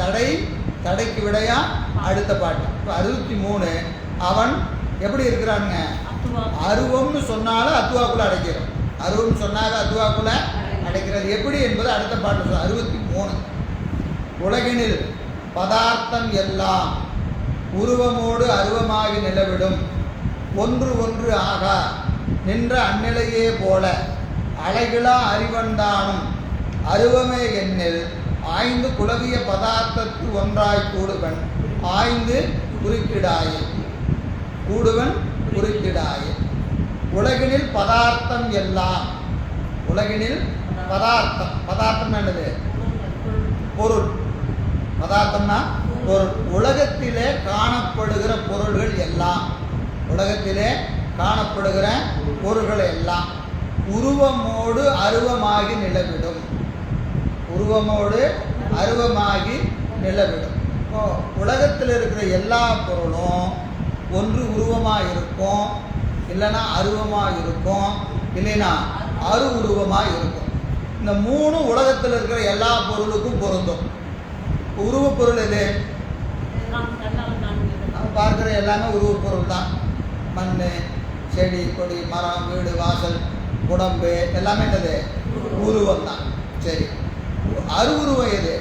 தடை தடைக்கு விடையா? அடுத்த பாட்டு. இப்போ அறுபத்தி மூணு. அவன் எப்படி இருக்கிறானுங்க? அருவம்னு சொன்னாலும் அத்துவாக்குள்ள அடைக்கிறோம். அருவம்னு சொன்னாங்க அத்துவாக்குள்ள அடைக்கிறது. எப்படி என்பது அடுத்த பாட்டு அறுபத்தி மூணு. உலகினில் பதார்த்தம் எல்லாம் உருவமோடு அருவமாகி நிலவிடும். ஒன்று ஒன்று ஆகா நின்ற அந்நிலையே போல அழகிலா அறிவந்தானும் அருவமே எண்ணில் ஆய்ந்து குலவிய பதார்த்தத்து ஒன்றாய் கூடுவன். ஆய்ந்து குறுக்கிடாயே. கூடுவன் குறுக்கிடாயே. உலகினில் பதார்த்தம் எல்லாம். உலகினில் பதார்த்தம். பதார்த்தம் என்னது? பொருள். பதார்த்தம்னா பொருள். உலகத்திலே காணப்படுகிற பொருள்கள் எல்லாம். உலகத்திலே காணப்படுகிற பொருள்கள் எல்லாம். உருவமோடு அருவமாகி நிலவிடும். உருவமோடு அருவமாகி நிலவிடும். இப்போ உலகத்தில் இருக்கிற எல்லா பொருளும் ஒன்று உருவமாக இருக்கும் இல்லைன்னா அருவமாக இருக்கும் இல்லைன்னா அரு உருவமாக இருக்கும். இந்த மூணும் உலகத்தில் இருக்கிற எல்லா பொருளுக்கும் பொருந்தும். உருவ பொருள் எது? நம்ம பார்க்குற எல்லாமே உருவ பொருள் தான். மண் செடி கொடி மரம் வீடு வாசல் உடம்பு எல்லாமே என்னது? உருவம் தான். சரி. அருவுருவம் வயது.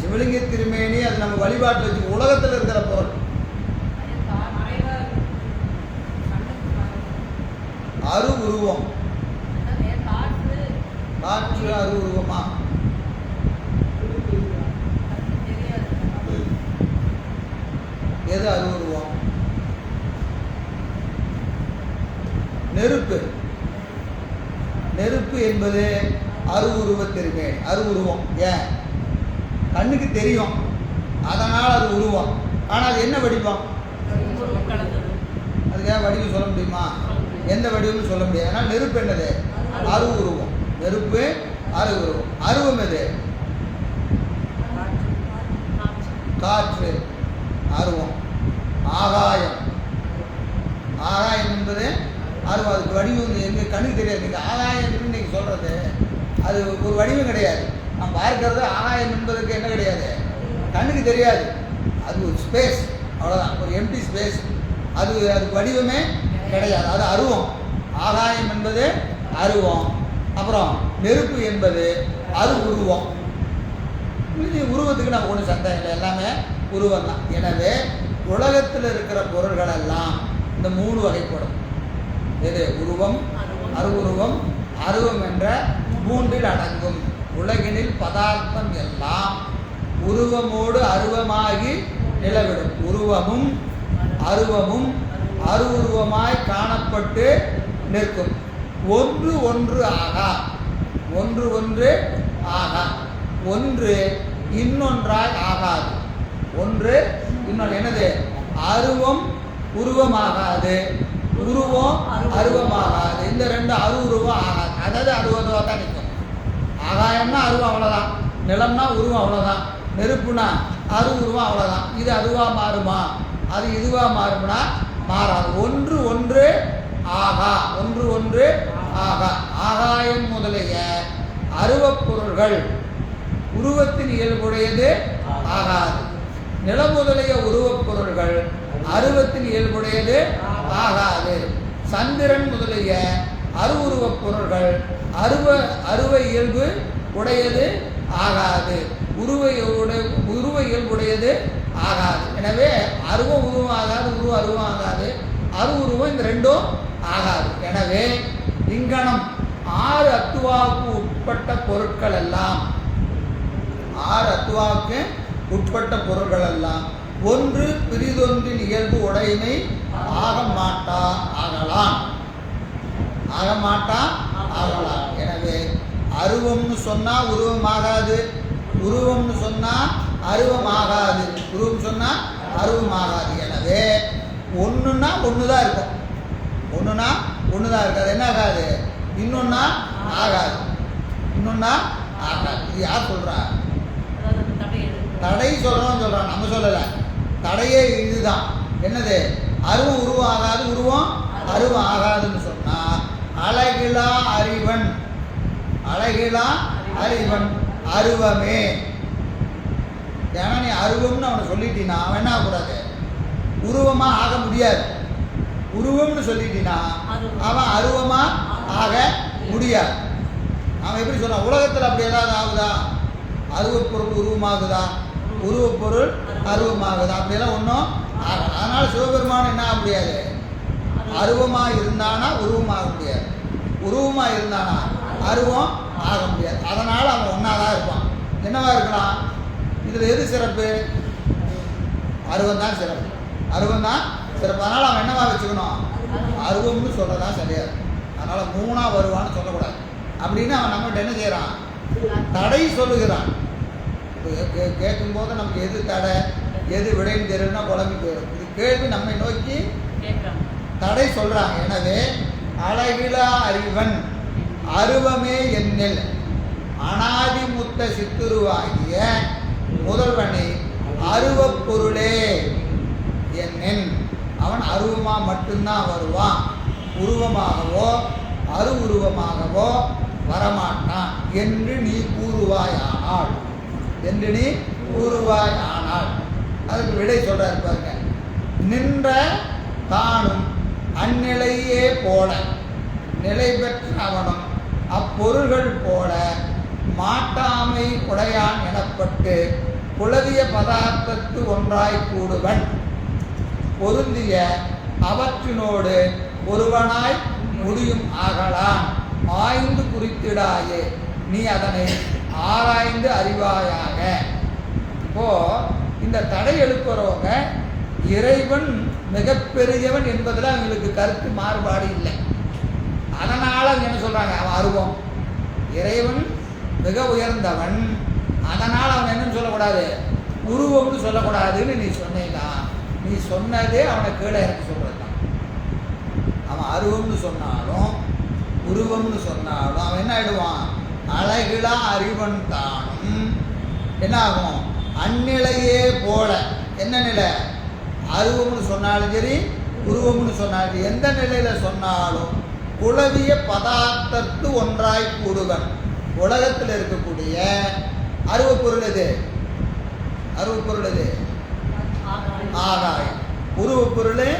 சிவலிங்க திருமேனி அது நம்ம வழிபாட்டில் வச்சு உலகத்தில் இருக்கிற பொருள் அரு உருவம். காற்று அரு உருவமா? எது அரு உருவம் நெருப்பு. நெருப்பு என்பது அரு அருவுருவம். ஏன்? கண்ணுக்கு தெரியும். அதனால் அது உருவம். ஆனால் அது என்ன வடிவம்? அதுக்காக வடிவம் சொல்ல முடியுமா? எந்த வடிவம்னு சொல்ல முடியாது. ஆனால் நெருப்பு என்னது? அரு உருவம் நெருப்பு அரு உருவம் அருவம் எது? காற்று. அருவம். ஆகாயம். ஆகாயம் என்பது அருவம் அதுக்கு வடிவம் எங்கள் கண்ணுக்கு தெரியாது. நீங்கள் ஆகாயம் நீங்கள் சொல்கிறது அது ஒரு வடிவம் கிடையாது. நம்ம பார்க்கறது ஆகாயம் என்பதற்கு என்ன கிடையாது? கண்ணுக்கு தெரியாது. அது ஒரு ஸ்பேஸ் அவ்வளோதான் ஒரு எம்டி ஸ்பேஸ் அது அது வடிவமே கிடையாது. அது அருவம். ஆகாயம் என்பது அருவம். அப்புறம் நெருப்பு என்பது அது உருவம். உருவத்துக்கு நம்ம ஒன்றும் சந்தேகம் இல்லை. எல்லாமே உருவம் தான் எனவே உலகத்தில் இருக்கிற பொருள்கள் எல்லாம் இந்த மூணு வகைப்படும். எது? உருவம் அருவுருவம் அருவம் என்ற மூன்றில் அடங்கும். உலகினில் பதார்த்தம் எல்லாம் உருவமோடு அருவமாகி நிலவிடும். உருவமும் அருவமும் அருவுருவமாய் காணப்பட்டு நிற்கும். ஒன்று ஒன்று ஆகா. ஒன்று ஒன்று ஆகா. ஒன்று இன்னொன்றாய் ஆகாது. ஒன்று இன்னொன்று என்னது? அருவம் உருவமாகாது உருவம் அருவம் ஆகாது இந்த ரெண்டு அருவுருவம் ஆகாது. அதாவது அருவதுவாக தான் நிற்கும். ஆகாயம்னா அருவம் அவ்வளோதான் நிலம்னா உருவம் அவ்வளோதான் நெருப்புனா அரு உருவம் அவ்வளோதான் இது அதுவாக மாறுமா? அது இதுவாக மாறும்னா மாறாது. ஒன்று ஒன்று ஆகா. ஒன்று ஒன்று ஆகா. ஆகாயம் முதலிய அருவப்பொருள்கள் உருவத்தின் இயல்புடையது ஆகாது. நில முதலிய உருவப்பொருள்கள் அருவத்தின் இயல்புடையது ஆகாது. சந்திரன் முதலிய அருவுருவப் பொருள்கள் அருவ அருவ இயல்பு உடையது ஆகாது. உருவ உருவ இயல்புடையது ஆகாது. எனவே அருவம் உருவம் ஆகாது உருவ அருவம் ஆகாது. அரு உருவம் இந்த ரெண்டும் ஆகாது. எனவே இங்கனம் ஆறு அத்துவாவுக்கு உட்பட்ட பொருட்கள் எல்லாம் ஆறு அத்துவாவுக்கு உட்பட்ட பொருள்கள் எல்லாம் ஒன்று பிரிதொன்றின் இயல்பு உடையினை ஆக மாட்டா ஆகலாம். ஆக மாட்டா ஆகலாம். எனவே அருவம்னு சொன்னா உருவம் ஆகாது உருவம்னு சொன்னா அருவம் ஆகாது உருவம் சொன்னா அருவம் ஆகாது எனவே ஒன்றுனா ஒன்று தான் இருக்கும். ஒன்றுனா ஒன்று தான் இருக்காது என்ன ஆகாது இன்னொன்னா ஆகாது. இன்னொன்னா ஆகாது. இது யார் அந்த தடை சொல்கிறோம் சொல்கிறான் நம்ம சொல்லலை. தடையே இதுதான். என்னது? அருவம் உருவம் ஆகாது உருவம் அருவம் ஆகாதுன்னு சொன்னால் அழகிலா அறிவன். அழகிலா அறிவன். அருவமே. ஏன்னா நீ அருவம்னு அவனை சொல்லிட்டீன்னா அவன் என்ன ஆகக்கூடாது? உருவமாக ஆக முடியாது. உருவம்னு சொல்லிட்டீன்னா அவன் அருவமா ஆக முடியாது. அவன் எப்படி சொன்னான் உலகத்தில் அப்படி ஏதாவது ஆகுதா? அருவப்பொருள் உருவமாகுதா? உருவப்பொருள் அருவமாகுது அப்படியெல்லாம் ஒன்றும் ஆகல அதனால் சிவபெருமான் என்ன ஆக முடியாது? அருவமாக இருந்தானா உருவமாக முடியாது. உருவமாக இருந்தானா அருவம் ஆக முடியாது. அதனால் அவன் ஒன்றா தான் இருப்பான். என்னவா இருக்கலாம்? இதில் எது சிறப்பு? அருவம் தான் சிறப்பு. அருவம் தான் சிறப்பு. அதனால் அவன் என்னவா வச்சுக்கணும்? அருவம்னு சொல்கிறதான் சரியா இருக்கும். அதனால் மூணாக வருவான்னு சொல்லக்கூடாது. அப்படின்னு அவன் நம்மகிட்ட என்ன செய்கிறான் தடை சொல்லுகிறான். கேட்கும்போது நமக்கு எது தடை எது விடைன்னு தெரியலன்னா குழம்பி போயிடும். இது கேள்வி நம்மை நோக்கி தடை சொல்றாங்க. எனவே அழகிலா அறிவன் அருவமே என்னில். அனாதி முத்த சித்துருவாகிய முதல்வனை அருவப் பொருளே என்னின் அவன் அருவமா மட்டும்தான் வருவான். உருவமாகவோ அரு உருவமாகவோ வரமாட்டான் என்று நீ கூறுவாயானால் என்று நீ கூறுவாயானால் அதுக்கு விடை சொல்றாரு பாருங்க. நின்ற தானும் அந்நிலையே போல. நிலை பெற்ற அவனும் அப்பொருள்கள் போல. மாட்டாமை உடையான் எனப்பட்டு குளவிய பதார்த்தத்து ஒன்றாய் கூடுவன். பொருந்திய அவற்றினோடு ஒருவனாய் முடியும் ஆகலாம். ஆய்ந்து குறித்திடாயே நீ அதனை ஆராய்ந்து அறிவாயாக. இப்போ இந்த தடை எழுப்புறவங்க இறைவன் மிகப்பெரியவன் என்பதில் அவங்களுக்கு கருத்து மாறுபாடு இல்லை. அதனால் அவங்க என்ன சொல்றாங்க? அவன் அருவம். இறைவன் மிக உயர்ந்தவன். அதனால் அவன் என்னன்னு சொல்லக்கூடாது? உருவம்னு சொல்லக்கூடாதுன்னு நீ சொன்னீங்களா நீ சொன்னதே அவனை கீழே இறக்கி சொல்றது தான் அவன் அருவம்னு சொன்னாலும் உருவம்னு சொன்னாலும் அவன் என்ன ஆயிடுவான்? அழகிலா அறிவன் தானும். என்ன ஆகும் அந்நிலையே போல. என்ன நிலை? அருவம்னு சொன்னாலும் சரி உருவம்னு சொன்னாலும் எந்த நிலையில சொன்னாலும் குளவிய பதார்த்தத்து ஒன்றாய் கூடுவன் உலகத்தில் இருக்கக்கூடிய அருவப்பொருள் எது? அருவப்பொருள் எது? ஆகாயம். உருவப்பொருள்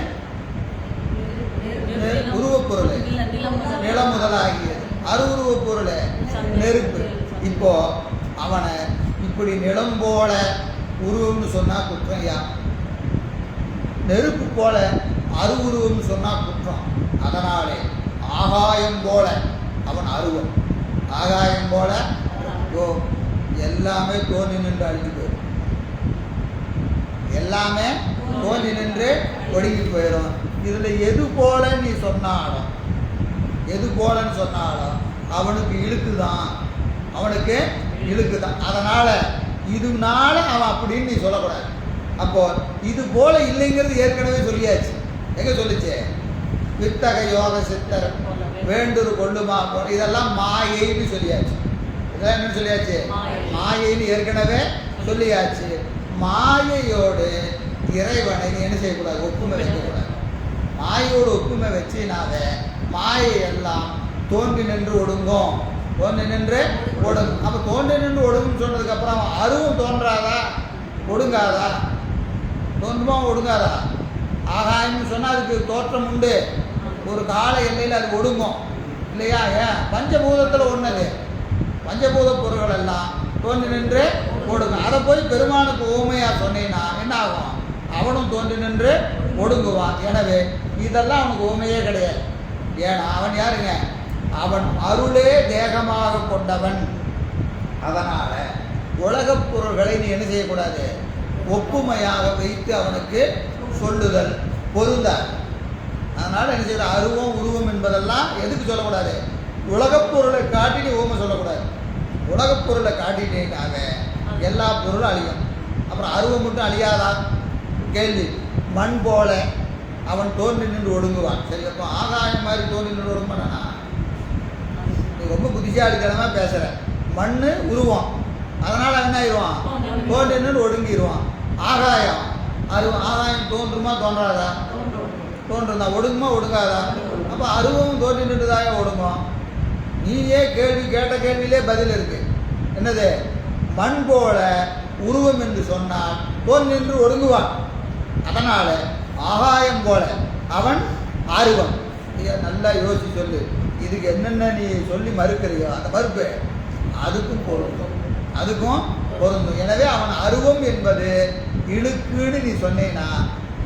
உருவப்பொருள். நிலம் முதலாகியது. அருவுருவ பொருள் நெருப்பு. இப்போ அவனை இப்படி நிலம் போல உருவம்னு சொன்னா குற்றம் யா? நெருப்பு போல அருவுருவம்னு சொன்னா குற்றம். அதனாலே ஆகாயம் போல அவன் அருவம். ஆகாயம் போல ஓ எல்லாமே தோன்றி நின்று அழிஞ்சு போயிடும். எல்லாமே தோன்றி நின்று ஒடுங்கி போயிடும். இதுல எது போல நீ சொன்னாலும் எது போலன்னு சொன்னாலும் அவனுக்கு இழுக்கு தான் அவனுக்கு இழுக்கு தான் அதனால இதுனால அவன் அப்படின்னு நீ சொல்லக்கூடாது. அப்போ இது போல இல்லைங்கிறது ஏற்கனவே சொல்லியாச்சு. எங்க சொல்லுச்சு? வித்தக யோக சித்தர் வேண்டுரு கொள்ளுமா இதெல்லாம் மாயைன்னு சொல்லியாச்சு. இதெல்லாம் என்ன சொல்லியாச்சு? மாயை. மாயைன்னு ஏற்கனவே சொல்லியாச்சு. மாயையோடு இறைவனை என்ன செய்யக்கூடாது? ஒப்புமை வைக்கக்கூடாது. மாயோடு ஒப்புமை வச்சினாத மாயை எல்லாம் தோன்றி நின்று ஒடுங்கும். தோன்றி நின்று ஒடுங்கும். அப்போ தோன்றி நின்று ஒடுங்குன்னு சொன்னதுக்கப்புறம் அவன் அருவும் தோன்றாதா? ஒடுங்காதா? தோன்றுமா ஒடுங்காதா? ஆகாயம்னு சொன்னால் அதுக்கு தோற்றம் உண்டு. ஒரு கால எல்லையில் அது ஒடுங்கும். இல்லையா? ஏன்? பஞ்சபூதத்தில் ஒன்றுது பஞ்சபூத பொருள்கள் எல்லாம் தோன்றி நின்று ஒடுங்கும். அதை போய் பெருமானுக்கு ஊமையாக சொன்னீங்கன்னா என்ன ஆகும்? அவனும் தோன்றி நின்று ஒடுங்குவான். எனவே இதெல்லாம் அவனுக்கு ஊமையே கிடையாது. ஏன்னா அவன் யாருங்க? அவன் அருளே தேகமாக கொண்டவன். அதனால் உலகப் பொருள்களை நீ என்ன செய்யக்கூடாது? ஒப்புமையாக வைத்து அவனுக்கு சொல்லுதல். பொருந்தார் அதனால் என்ன செய்யற? அருவம் உருவம் என்பதெல்லாம் எதுக்கு சொல்லக்கூடாது? உலகப் பொருளை காட்டி நீ ஊமை சொல்லக்கூடாது. உலகப் பொருளை காட்டிட்டேனாக எல்லா பொருளும் அழியும். அப்புறம் அருவம் மட்டும் அழியாதா? கேள்வி. மண் போல அவன் தோன்றி நின்று ஒடுங்குவான். சரி அப்போ ஆகாயம் மாதிரி தோன்றி நின்று ஒடுங்குவானா? நீ ரொம்ப புத்திசாலித்தனமாக பேசுகிற மண் உருவம். அதனால் என்ன ஆயிடுவான்? தோன்றி நின்று ஒடுங்கிடுவான். ஆகாயம். அது ஆகாயம் தோன்றுமா தோன்றாதா? தோன்றுந்தா ஒடுங்குமா ஒடுங்காதா? அப்போ அருவம் அருவமும் தோன்றி நின்றுதாய ஒடுங்கும் நீயே கேள்வி கேட்ட கேள்வியிலே பதில் இருக்கு. என்னது? மண் போல உருவம் என்று சொன்னால் தோன்றி நின்று ஒடுங்குவான். அதனால ஆகாயம் போல. அவன் ஆர்வம். நீ நல்லா யோசிச்சு சொல்லு. இதுக்கு என்னென்ன நீ சொல்லி மறுக்கிறியோ அந்த மறுப்பு அதுக்கும் பொருந்தும். அதுக்கும் பொருந்தும். எனவே அவன் அருவம் என்பது இழுக்குன்னு நீ சொன்னேன்னா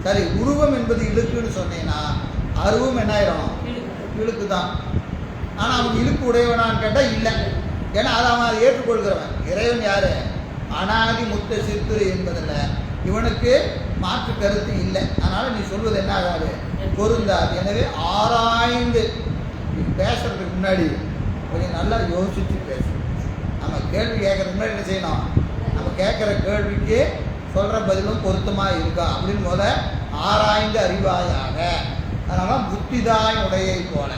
சரி உருவம் என்பது இழுக்குன்னு சொன்னேன்னா அருவம் என்ன ஆயிரும்? இழுக்கு. இழுக்கு தான் ஆனால் அவன் இழுக்கு உடையவனான்னு கேட்டால் இல்லை. ஏன்னா அதை அவன் அதை ஏற்றுக்கொள்கிறவன். இறைவன் யாரு? அனாதி முத்த சித்துரு என்பதில் இவனுக்கு மாற்று கருத்து இல்லை. அதனால நீ சொல்வது என்ன ஆகாது? பொருந்தாது எனவே ஆராய்ந்து நீ பேசுறதுக்கு முன்னாடி கொஞ்சம் நல்லா யோசிச்சு பேசு. நம்ம கேள்வி கேட்கறதுக்கு முன்னாடி என்ன செய்யணும்? நம்ம கேட்குற கேள்விக்கு சொல்கிற பதிலும் பொருத்தமாக இருக்கா? அப்படின்னு முத ஆராய்ந்து அறிவாயாக. அதனால புத்திதான் உடையை போல.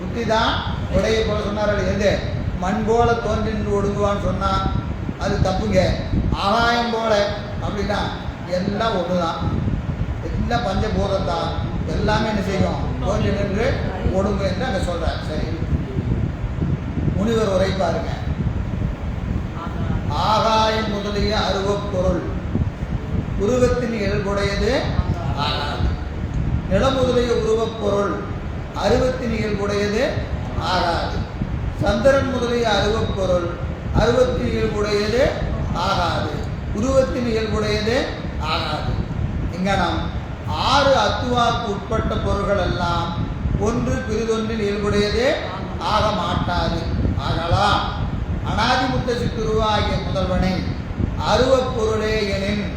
புத்திதான் உடையை போல சொன்னார். எது மண் போல தோன்றின்று ஒடுங்குவான்னு சொன்னா அது தப்புங்க. ஆகாயம் போல. அப்படின்னா எல்லாம் ஒன்று தான் எல்லாம் பஞ்சபூதம் தான் எல்லாமே என்ன செய்யும்? தோன்றி நின்று ஒடுங்கு என்று அங்கே சொல்கிறார் சரி. முனிவர் உரை பாருங்க. ஆகாயம். முதலிய அருவப் பொருள் உருவத்தின் இயல்புடையது ஆகாது நிலம் முதலிய உருவப் பொருள் அருவத்தின் இயல்புடையது ஆகாது சந்திரன் முதலிய அருவப் பொருள் அருவத்தின் இயல்புடையது ஆகாது. உருவத்தின் இயல்புடையது ஆகாது. இங்கனம் ஆறு அத்துவாக்கு உட்பட்ட பொருள்கள் எல்லாம் ஒன்று பிரிதொன்றின் இயல்புடையது ஆக மாட்டாது. ஆகலாம் அனாதிமுத்த சித்துருவாகிய முதல்வனை அருவப் பொருளே எனின்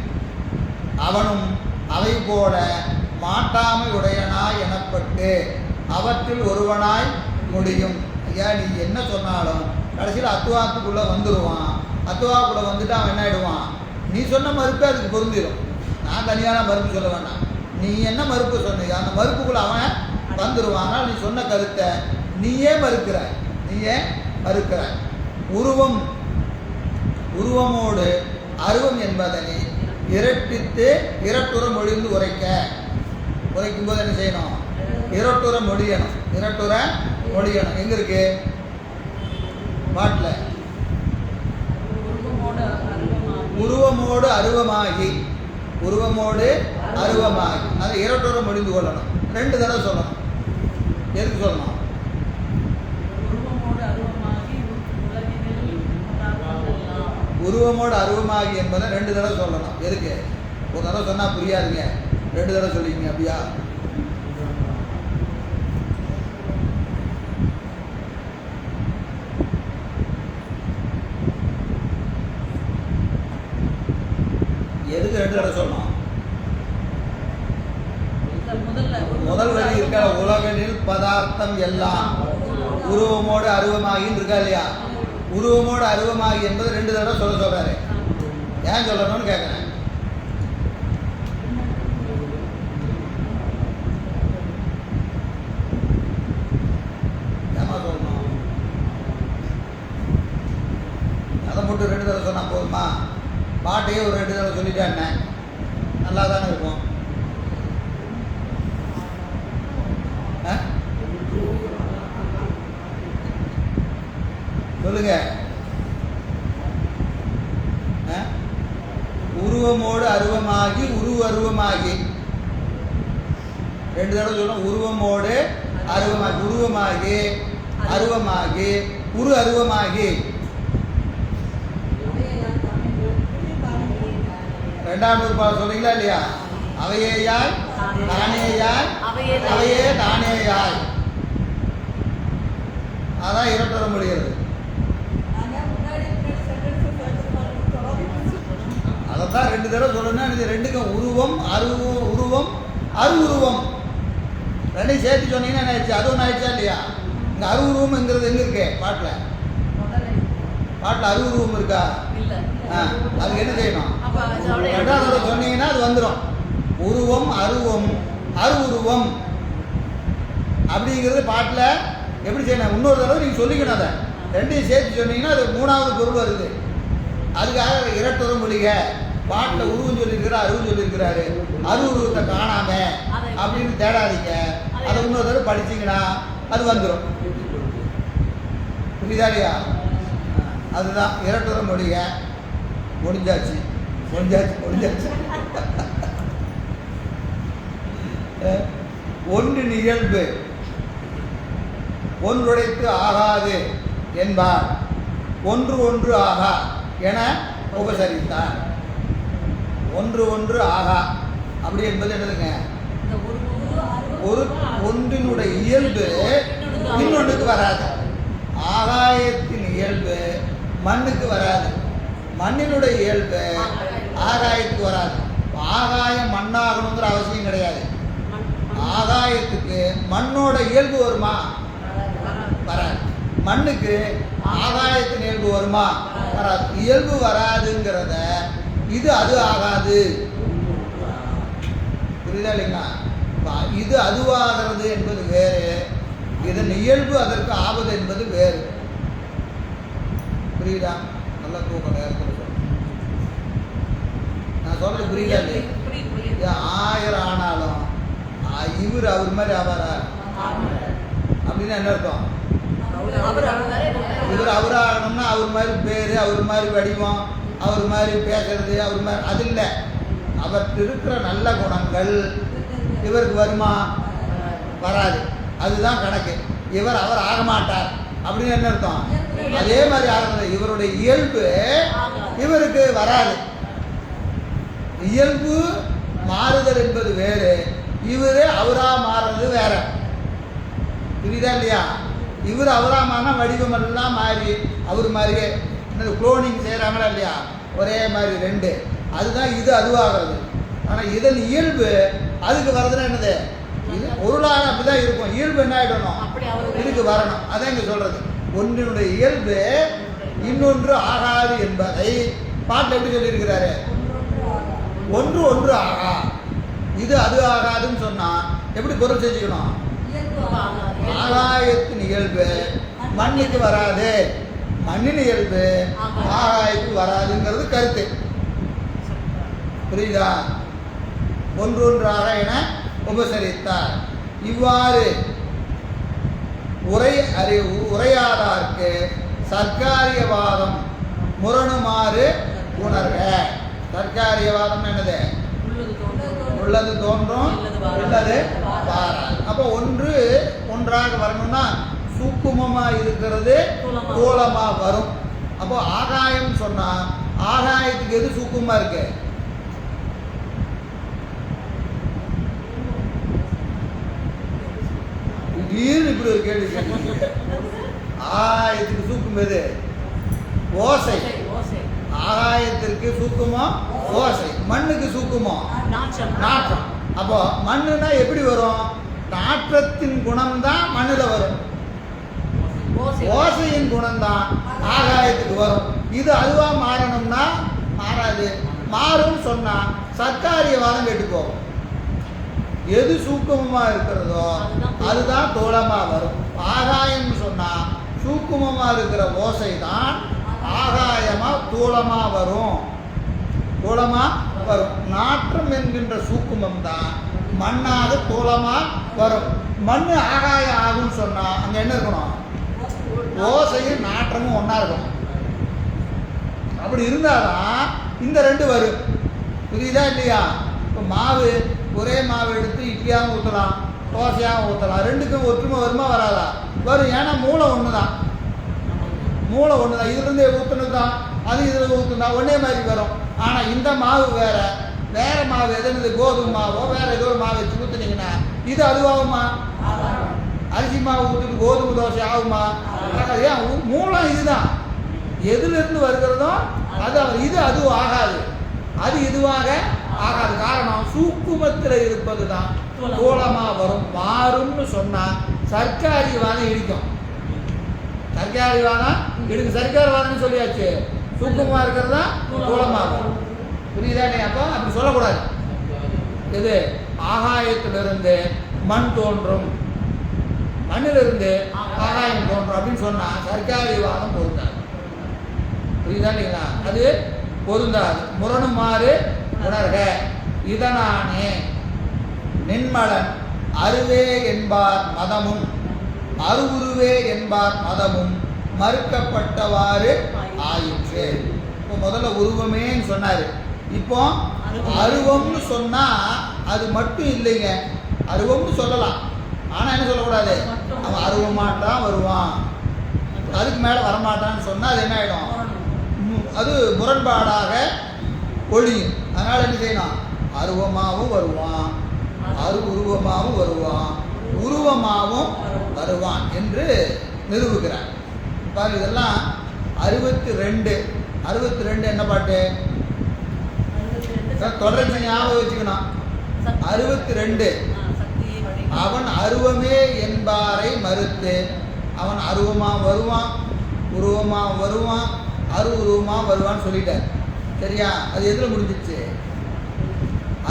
அவனும் அவை போல மாட்டாமை உடையனாய் எனப்பட்டு அவற்றில் ஒருவனாய் முடியும். ஐயா நீ என்ன சொன்னாலும் கடைசியில் அத்துவாத்துக்குள்ளே வந்துடுவான் அத்துவாக்குள்ளே வந்துட்டு அவன் என்ன ஆயிடுவான் நீ சொன்ன மறுப்பே அதுக்கு பொருந்திடும் நான் தனியான மறுப்பு சொல்ல வேண்டாம். நீ என்ன மறுப்பு சொன்னீங்க அந்த மறுப்புக்குள்ள அவன் வந்துடுவான் ஆனால் நீ சொன்ன கருத்தை நீயே மறுக்கிற. நீயே மறுக்கிற. உருவம் உருவமோடு அருவம் என்பதனை இரட்டித்து இரட்டுற மொழிந்து உரைக்க. உரைக்கும் போது என்ன செய்யணும்? இரட்டுற மொழியணும். இரட்டுற மொழியணும். எங்க இருக்கு? பாட்டில். உருவமோடு அருவமாகி. உருவமோடு அருவமாகி. அதை இரட்டுற முடிந்து கொள்ளணும். ரெண்டு தடவை சொல்லணும். எதுக்கு சொல்லணும்? அருவமாகி உருவமோடு அருவமாகி என்பதை ரெண்டு தடவை சொல்லணும். எதுக்கு? ஒரு தடவை சொன்னால் புரியாதுங்க. ரெண்டு தடவை சொல்லிங்க அப்படியா எதுக்கு ரெண்டு தடவை சொல்லணும் இந்த முதல்ல முதல் வரி இருக்கிற உலகனில் பதார்த்தம் எல்லாம் உருவமோடு அருவமாகி இருக்கா இல்லையா? உருவமோடு அருவமாகி என்பது ரெண்டு தடவை சொல்ல சொல்றாரு. ஏன் சொல்லணும்னு கேட்குறேன் ஏமா சொல்லணும் அதை மட்டும் ரெண்டு தடவை சொன்னா போதுமா பாட்டையே ஒரு ரெண்டு தடவை சொல்லிட்டேன் நல்லா தானே இருக்கும் ஆ? சொல்லுங்க ஆ? உருவமோடு அருவமாகி உருவருவமாகி ரெண்டு தடவை சொல்லணும் உருவமோடு அருவமாகி உருவமாகி அருவமாகி உரு அருவமாகி ரெண்டாம் நூற்பாடு சொல்றீங்களா இல்லையா அவையேயாய் தானேயாய் அவையே அவையே தானேயாய் அதான் இரட்டர முடிகிறது அதைத்தான் ரெண்டு தடவை சொல்லணும் இது ரெண்டுக்கும் உருவம் அரு உருவம் அரு உருவம். ரெண்டையும் சேர்த்து சொன்னீங்கன்னா என்ன ஆயிடுச்சு? அது ஒன்று ஆயிடுச்சா இல்லையா? இந்த அரு உருவம்ங்கிறது எங்கே இருக்கு? பாட்டில். பாட்டில் அரு உருவம் இருக்கா? ஆ அதுக்கு என்ன செய்யணும்? ரெண்டாவது தடவை சொன்னீங்கன்னா அது வந்துடும் உருவம் அருவம் அரு உருவம். அப்படிங்கிறது பாட்டில் எப்படி செய்யணும்? இன்னொரு தடவை நீங்கள் சொல்லிக்கணும் அதை. ரெண்டையும் சேர்த்து சொன்னீங்கன்னா அது மூணாவது பொருள் வருது. அதுக்காக இரட்டுற மொழிக பாட்டில் உருவம் சொல்லியிருக்கிறார் அருவம் சொல்லியிருக்கிறாரு. அரு உருவத்தை காணாம அப்படின்னு தேடாதீங்க. அதை. இன்னொரு தடவை படிச்சீங்கன்னா அது வந்துடும் புரியுதா இல்லையா? அதுதான் இரட்டுற மொழிக முடிஞ்சாச்சு. முடிஞ்சாச்சு முடிஞ்சாச்சு. ஒன்றின் இயல்பு ஒன்றுடைத்து ஆகாது என்பார். ஒன்று ஒன்று ஆகா என உபசரித்தார். ஒன்று ஒன்று ஆகா அப்படி என்பது என்னதுங்க? ஒரு ஒரு ஒன்றினுடைய இயல்பு இன்னொன்றுக்கு வராது. ஆகாயத்தின் இயல்பு மண்ணுக்கு வராது. மண்ணினுடைய இயல்பு ஆகாயத்துக்கு வராது. ஆகாயம் மண்ணாகணுங்கிற அவசியம் கிடையாது. ஆகாயத்துக்கு மண்ணோட இயல்பு வருமா? வராது. மண்ணுக்கு ஆகாயத்தின் இயல்பு வருமா? வராது. இயல்பு வராதுங்கிறத இது அது ஆகாது. புரியுதா இல்லைங்களா? இது அதுவாகிறது என்பது வேறு. இதன் இயல்பு அதற்கு ஆவது என்பது வேறு. புரியுதா? நல்லா தூக்கம் நேரத்தில். நான் சொல்றது புரியுதா இல்லையா? ஆயிரம் ஆனாலும் இவர் அவர் மாதிரி ஆவாரா? அப்படின்னு என்ன அர்த்தம்? இவர் அவர் ஆகணும்னா அவர் மாதிரி பேர் அவர் மாதிரி வடிவம் அவர் மாதிரி பேசுறது அவர் மாதிரி அது இல்லை. அவர் இருக்கிற நல்ல குணங்கள் இவருக்கு வருமா? வராது. அதுதான் கணக்கு. இவர் அவர் ஆக மாட்டார். அப்படின்னு என்ன அர்த்தம்? அதே மாதிரி ஆகிறது இவருடைய இயல்பு இவருக்கு வராது. இயல்பு மாறுதல் என்பது வேறு. இவரே அவரா மாறுறது வேற. புரியுதா இல்லையா? இவர் அவரா மாறினா வடிவம் எல்லாம் மாறி அவர் மாதிரியே என்னது குளோனிங் செய்கிறாங்களா இல்லையா? ஒரே மாதிரி ரெண்டு. அதுதான் இது அதுவாகிறது. ஆனால் இதன் இயல்பு அதுக்கு வரதுன்னா என்னது? இது பொருளாக அப்படிதான் இருக்கும். இயல்பு என்ன ஆகிடணும் இதுக்கு வரணும். அதான் இங்க சொல்றது. ஒன்றினுடைய இயல்பு இன்னொன்று ஆகாது என்பதை பாட்டில் எப்படி சொல்லியிருக்கிறாரு? ஒன்று ஒன்று ஆகா. இது அது ஆகாதுன்னு சொன்னா எப்படி பொருள் செஞ்சுக்கணும்? ஆகாயத்தின் இயல்பு மண்ணுக்கு வராது. மண்ணின் இயல்பு ஆகாயத்துக்கு வராதுங்கிறது கருத்து. புரியுதா? ஒன்று ஒன்றாக என உபசரித்தார். இவ்வாறு உரை அறிவு உரையாடார்க்கு சர்க்காரியவாதம் முரணுமாறு உணர்க. சர்க்காரியவாதம் என்னது? உள்ளது தோன்றும். உள்ளது தோன்றும். அப்போ ஒன்று ஒன்றாக வரணும்னா சூக்குமமா இருக்கிறது. தூளமா. வரும். அப்போ ஆகாயம் சொன்னா ஆகாயத்துக்கு எது சூக்குமா இருக்கு? திடீர்னு இப்படி ஒரு கேள்வி ஆகாயத்துக்கு சூக்கும் எது? ஓசை. ஆகாயத்திற்கு சூக்குமோ ஓசை. மண்ணுக்கு சூக்குமோ நாற்றம். அப்போ மண்ணுனா எப்படி வரும்? நாற்றத்தின் குணம்தான் மண்ணுல வரும். ஓசை. ஓசையின் குணம்தான் ஆகாயத்துக்கு வரும். இது அதுவா மாறணும்னா மாறாது. மாறும்னு சொன்னா சர்க்காரியவாதம் கெட்டு போகும் எது சூக்குமமா இருக்கிறதோ அதுதான். தோளமா வரும். ஆகாயம்னு சொன்னா சூக்குமமா இருக்கிற ஓசை தான் ஆகாயமா தூளமா வரும். தூளமா வரும். நாற்றம் என்கின்ற சூக்குமம் தான் மண்ணாக தூளமா வரும். மண் ஆகாயம் ஆகும்னு சொன்னா அங்க என்ன இருக்கணும்? ஓசையும் நாற்றமும் ஒன்றா இருக்கும் அப்படி இருந்தாதான் இந்த ரெண்டு வரும். புரியுதா இல்லையா? இப்போ மாவு ஒரே மாவு எடுத்து இட்லியாகவும் ஊற்றலாம் தோசையாகவும் ஊற்றலாம் ரெண்டுக்கும் ஒற்றுமை வருமா வராதா? வரும். ஏன்னா மூளை ஒன்று தான் மூளை ஒன்று தான் இதுலேருந்து ஊற்றுனது தான் அது இதில் ஊற்றுனா ஒன்றே மாதிரி வரும். ஆனால் இந்த மாவு வேறு. வேற மாவு எதுனது கோதுமை மாவோ வேற ஏதோ ஒரு மாவு வச்சு ஊற்றுனீங்கன்னா இது அதுவாகுமா? அரிசி மாவு ஊற்றிட்டு கோதுமை தோசை ஆகுமா? ஏன் மூலம் இதுதான். எதிலிருந்து வருகிறதோ அது அவர் இது அது ஆகாது. அது இதுவாக ஆகாது. காரணம் சூக்குமத்தில் இருப்பது தான் தூளம். வரும். மாறும்னு சர்க்காரி வாங்கி இடிக்கும். சர்க்காரி வாதம் இடிக்கும். சர்க்காரவாதம்னு சொல்லியாச்சு. சூக்குமா இருக்கிறது? தான் தூளமா வரும். புரியுதா நீ அப்போ அப்படி சொல்லக்கூடாது. இது ஆகாயத்திலிருந்து மண் தோன்றும். மண்ணிலிருந்து ஆகாயம் தோன்றும் அப்படின்னு சொன்னால் சர்க்காரி வாதம் பொருந்தாது. புரியுதா இல்லைங்களா? அது பொருந்தாது. முரணுமாறு உணர்க. இதனானே நின்மலன் அருவே என்பார் மதமும் அருவுருவே என்பார் மதமும் மறுக்கப்பட்டவாறு ஆயிற்று. இப்போ முதல்ல உருவமேன்னு சொன்னார். இப்போ அருவம்னு சொன்னா அது மட்டும் இல்லைங்க. அருவம்னு சொல்லலாம். ஆனா என்ன சொல்லக்கூடாது? அவன் அருவமாட்டான் வருவான். அதுக்கு மேல வரமாட்டான்னு சொன்னா அது என்ன ஆயிடும்? அது முரண்பாடாக ஒழியும். அதனால என்ன செய்யணும்? அருவமாகவும் வருவான். அரு உருவமாகவும் வருவான். உருவமாகவும் வருவான் என்று நிரூபிக்கிறார். பாரு இதெல்லாம் அறுபத்தி ரெண்டு. அறுபத்தி ரெண்டு என்ன பாட்டு? தொடர்ந்து ஞாபகம் வச்சுக்கணும். அறுபத்தி ரெண்டு அவன் அருவமே என்பாரை மறுத்து அவன் அருவமா வருவான் உருவமா வருவான் அரு உருவமா வருவான்னு சொல்லிட்டார். சரியா? அது எதில் முடிஞ்சிச்சு?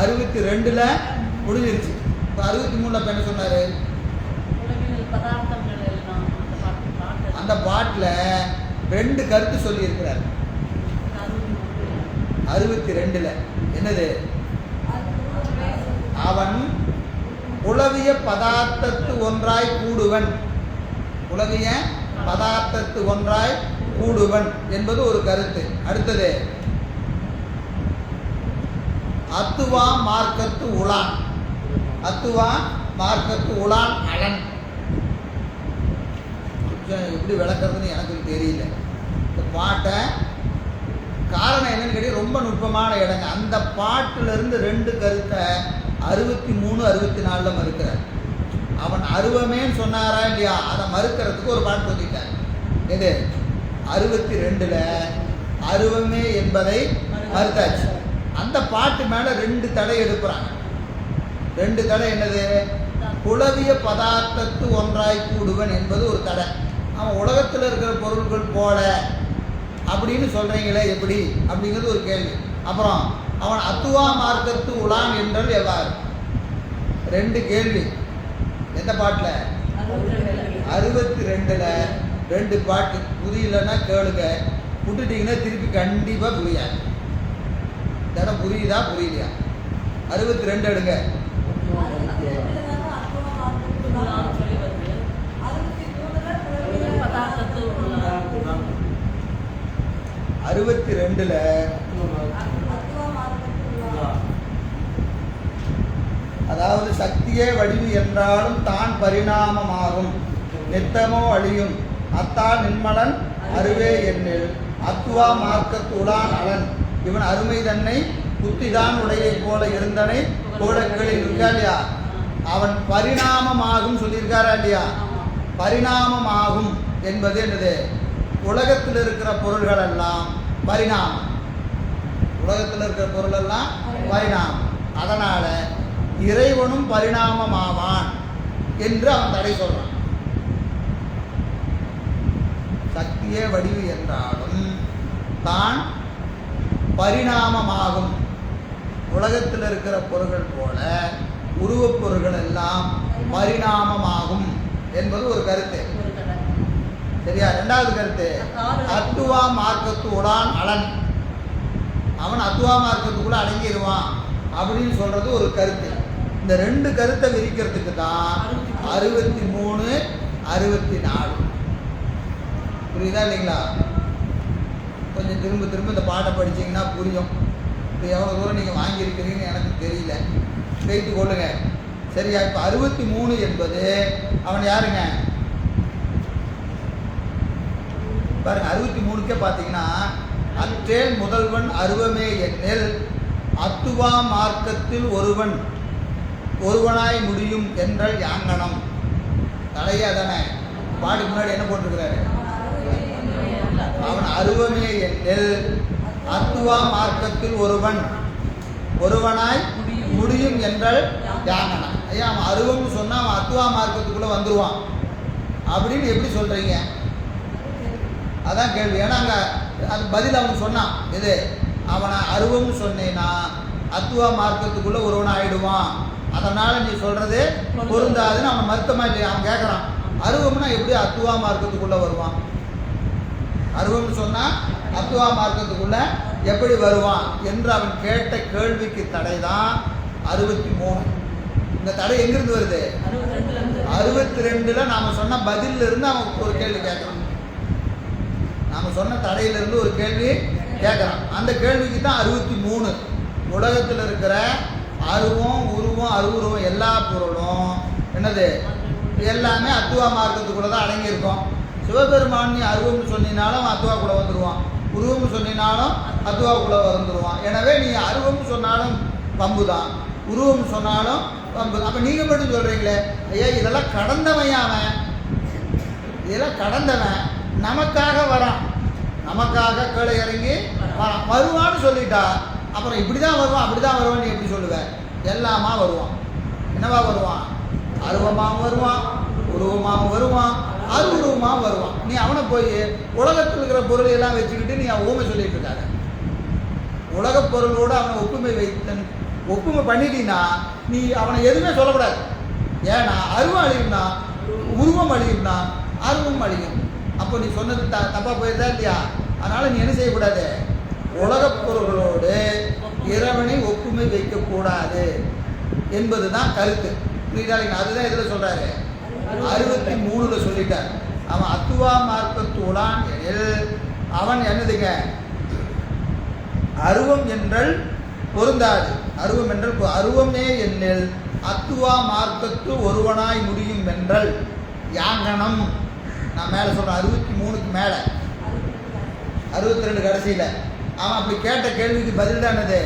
அறுபத்தி ரெண்டுல முடிஞ்சிருச்சு. இப்போ அறுபத்தி மூணுல இப்போ என்ன சொன்னாரு? அந்த பாட்டில் ரெண்டு கருத்து சொல்லியிருக்கிறார். அறுபத்தி ரெண்டுல என்னது? அவன் உலகிய பதார்த்தத்து ஒன்றாய் கூடுவன். உலகிய பதார்த்தத்து ஒன்றாய் கூடுவன் என்பது ஒரு கருத்து. அடுத்தது அத்துவா மார்க்கத்து உலான். அத்துவா மார்க்கத்து உலான் அலன். எப்படி விளக்குறதுன்னு எனக்கு தெரியல. இந்த பாட்டை காரணம் என்னன்னு கேட்டி ரொம்ப நுட்பமான இடங்க. அந்த பாட்டிலிருந்து ரெண்டு கருத்தை அறுபத்தி மூணு அறுபத்தி நாலில் மறுக்கிறார். அவன் அருவமேன்னு சொன்னாரா இல்லையா? அதை மறுக்கிறதுக்கு ஒரு பாட்டு சொல்லிட்டார். எது? அறுபத்தி ரெண்டில் அருவமே என்பதை மறுத்தாச்சு. அந்த பாட்டு மேலே ரெண்டு தடை எடுக்கிறாங்க. ரெண்டு தடை என்னது? குளவிய பதார்த்தத்து ஒன்றாய் கூடுவன் என்பது ஒரு தடை. அவன் உலகத்தில் இருக்கிற பொருட்கள் போல அப்படின்னு சொல்கிறீங்களே எப்படி? அப்படிங்கிறது ஒரு கேள்வி. அப்புறம் அவன் அத்துவா மார்க்கத்து உலான் என்றால் எவ்வாறு? ரெண்டு கேள்வி. எந்த பாட்டில்? அறுபத்தி ரெண்டில் ரெண்டு பாட்டு. புரியலன்னா கேளுங்க. விட்டுட்டிங்கன்னா திருப்பி கண்டிப்பாக புரியாது. இந்த புரியுதா புரியலையா? அறுபத்தி ரெண்டு எடுங்க சொல்லி வருது பதார்த்தத்து அறுபத்தி ரெண்டுல அதாவது சக்தியே வடிவு என்றாலும் தான் பரிணாமமாகும். நித்தமோ அழியும். அத்தான் நின்மலன் அருவே எண்ணில் அத்துவா மார்க்கத்துடான் அலன். இவன் அருமை தன்னை புத்திதான் உடையை போல இருந்தனை கோடக்களில் இருக்கா இல்லையா அவன் பரிணாமமாகும் சொல்லியிருக்காரா இல்லையா? பரிணாமமாகும் என்பது என்னது? உலகத்தில் இருக்கிற பொருள்கள் எல்லாம் பரிணாமம். உலகத்தில் இருக்கிற பொருள் எல்லாம் பரிணாமம். அதனால இறைவனும் பரிணாமமாவான் என்று அவன் தடை சொல்றான். சக்தியே வடிவு என்றாலும் தான் பரிணாமமாகும். உலகத்தில் இருக்கிற பொருள்கள் போல உருவப் பொருள்கள் எல்லாம் பரிணாமமாகும் என்பது ஒரு கருத்து. சரியா? ரெண்டாவது கருத்து. அத்துவா மார்க்கத்து உடான் அலன். அவன் அத்துவா மார்க்கத்துக்குள்ள அடங்கிடுவான் அப்படின்னு சொல்றது ஒரு கருத்து. இந்த ரெண்டு கருத்தை விரிக்கிறதுக்கு தான் அறுபத்தி மூணு அறுபத்தி நாலு. புரியுதா இல்லைங்களா? கொஞ்சம் திரும்ப திரும்ப இந்த பாட்டை படிச்சீங்கன்னா புரியும். இப்போ எவ்வளோ தூரம் நீங்கள் வாங்கியிருக்கிறீங்கன்னு எனக்கு தெரியல. வைத்து கொள்ளுங்க சரியா? இப்போ அறுபத்தி மூணு என்பது அவன் யாருங்க? பாருங்க அறுபத்தி மூணுக்கே பார்த்தீங்கன்னா அற்றேல் முதல்வன் அருவமே என்னில் அத்துவா மார்க்கத்தில் ஒருவன் ஒருவனாய் முடியும் என்றால் யாங்கனம். தலையா தானே பாட்டுக்கு முன்னாடி என்ன போட்டிருக்கிறாரு? அவன் அருவமே என்னில் அத்துவா மார்க்கத்தில் ஒருவன் ஒருவனாய் முடியும் என்றால் யாங்கனம். ஐயா அவன் அருவம்னு சொன்னா அவன் அத்துவா மார்க்கத்துக்குள்ள வந்துருவான். அப்படின்னு எப்படி சொல்றீங்க? அதான் கேள்வி. ஏன்னா அங்கே அது பதில் அவன் சொன்னான். இது அவனை அருவம்னு சொன்னேன்னா அத்துவா மார்க்கத்துக்குள்ள ஒருவன் ஆயிடுவான். அதனால நீ சொல்றது பொருந்தாதுன்னு அவன் மறுத்தமா இல்லையா அவன் கேட்குறான் அருவம்னா எப்படி அத்துவா மார்க்கத்துக்குள்ள வருவான்? அருவம்னு சொன்னா அத்துவா மார்க்கத்துக்குள்ள எப்படி வருவான் என்று அவன் கேட்ட கேள்விக்கு தடைதான் அறுபத்தி மூணு. இந்த தடை எங்கிருந்து வருது? அறுபத்தி ரெண்டுல நாம சொன்ன பதில்ல இருந்து அவன் ஒரு கேள்வி கேட்கறான் நாம் சொன்ன தடையிலிருந்து ஒரு கேள்வி கேட்குறான் அந்த கேள்விக்கு தான் அறுபத்தி மூணு. உலகத்தில் இருக்கிற அருவம் உருவம் அருவுருவம் எல்லா பொருளும் என்னது? எல்லாமே அத்துவா மார்க்கத்துக்குள்ள தான் அடங்கியிருக்கும். சிவபெருமான் நீ அருவம்னு சொன்னினாலும் அத்துவாக்குள்ள வந்துடுவான் உருவம்னு சொன்னினாலும் அத்துவாக்குள்ள வந்துடுவான் எனவே நீ அருவம்னு சொன்னாலும் பம்பு தான் உருவம் சொன்னாலும் பம்பு அப்போ நீங்கள் மட்டும் சொல்கிறீங்களே ஐயா இதெல்லாம் கடந்தவன் அவன்? இதெல்லாம் கடந்தவன். நமக்காக வரான். நமக்காக கீழே இறங்கி வரான். வருவான்னு சொல்லிட்டா அப்புறம் இப்படி தான் வருவான் அப்படி தான் வருவான் நீ எப்படி சொல்லுவ? எல்லாமா வருவான். என்னவா வருவான்? அருவமாகவும் வருவான் உருவமாகவும் வருவான் அருவுருவமாகவும் வருவான். நீ அவனை போய் உலகத்தில் இருக்கிற பொருளை எல்லாம் வச்சுக்கிட்டு நீ அவன் ஊமை சொல்லிட்டு இருக்காரு உலக பொருளோடு அவனை ஒப்புமை வைத்தன் ஒப்புமை பண்ணிட்டீங்கன்னா நீ அவனை எதுவுமே சொல்லக்கூடாது. ஏன்னா அருவம் அழியும்னா உருவம் அழியும்னா அருவம் அழியும். அப்போ நீ சொன்னது த தப்பாக போயிருந்தா இல்லையா? அதனால் நீ என்ன செய்யக்கூடாது? உலகப் பொருள்களோடு இறைவனை ஒப்புமை வைக்கக்கூடாது என்பது தான் கருத்து. புரியுதா? அதுதான் இதில் சொல்கிறாரு அறுபத்தி மூணில் சொல்லிட்டார். அவன் அத்துவா மார்க்கத்துடான் எனில் அவன் என்னதுங்க? அருவம் என்றல் பொருந்தாது. அருவம் என்றல் அருவமே என்னில் அத்துவா மார்க்கத்து ஒருவனாய் முடியும் என்றல் யாங்கனம்? நான் மேலே சொல்கிறேன் அறுபத்தி மூணுக்கு மேலே. அறுபத்தி ரெண்டு கடைசியில். அவன் அப்படி கேட்ட கேள்விக்கு பதில் தானது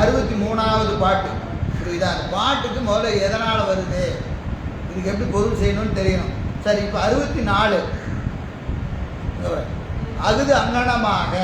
அறுபத்தி மூணாவது பாட்டு. புரியுதா? அந்த பாட்டுக்கு முதல்ல எதனால் வருது? இதுக்கு எப்படி பொருள் செய்யணும்னு தெரியணும். சரி இப்போ அறுபத்தி நாலு. அகுது அங்கனமாக.